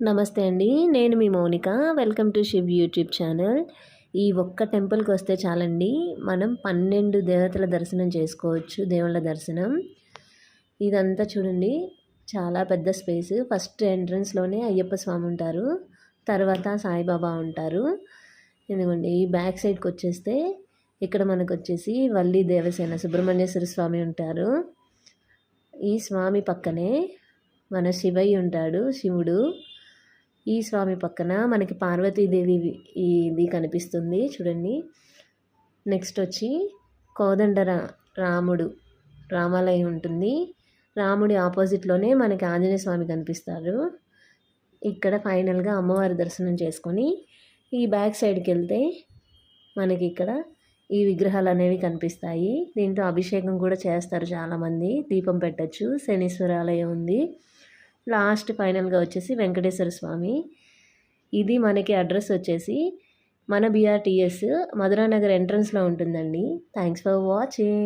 నమస్తే అండి నేను మీ Mounika. Welcome to Shiv YouTube channel. ఈ ఒక్క టెంపుల్కి వస్తే చాలండి మనం పన్నెండు దేవతల దర్శనం చేసుకోవచ్చు దేవుళ్ళ దర్శనం. ఇదంతా చూడండి చాలా పెద్ద స్పేస్. ఫస్ట్ ఎంట్రన్స్లోనే అయ్యప్ప స్వామి ఉంటారు తర్వాత సాయిబాబా ఉంటారు. ఎందుకండి ఈ బ్యాక్ సైడ్కి వచ్చేస్తే ఇక్కడ మనకు వచ్చేసి వల్లి దేవసేన సుబ్రహ్మణ్యేశ్వర స్వామి ఉంటారు. ఈ స్వామి పక్కనే మన శివయ్య ఉంటాడు శివుడు. ఈ స్వామి పక్కన మనకి పార్వతీదేవి ఇది కనిపిస్తుంది చూడండి. నెక్స్ట్ వచ్చి కోదండ రాముడు రామాలయం ఉంటుంది. రాముడి ఆపోజిట్లోనే మనకి ఆంజనేయ స్వామి కనిపిస్తారు. ఇక్కడ ఫైనల్గా అమ్మవారి దర్శనం చేసుకొని ఈ బ్యాక్ సైడ్కి వెళ్తే మనకి ఇక్కడ ఈ విగ్రహాలు అనేవి కనిపిస్తాయి. దీంతో అభిషేకం కూడా చేస్తారు చాలామంది. దీపం పెట్టచ్చు. శనీశ్వర ఆలయం ఉంది. లాస్ట్ ఫైనల్గా వచ్చేసి వెంకటేశ్వర స్వామి. ఇది మనకి అడ్రస్ వచ్చేసి మన బీఆర్టీఎస్ మధురానగర్ ఎంట్రన్స్లో ఉంటుందండి. Thanks for watching.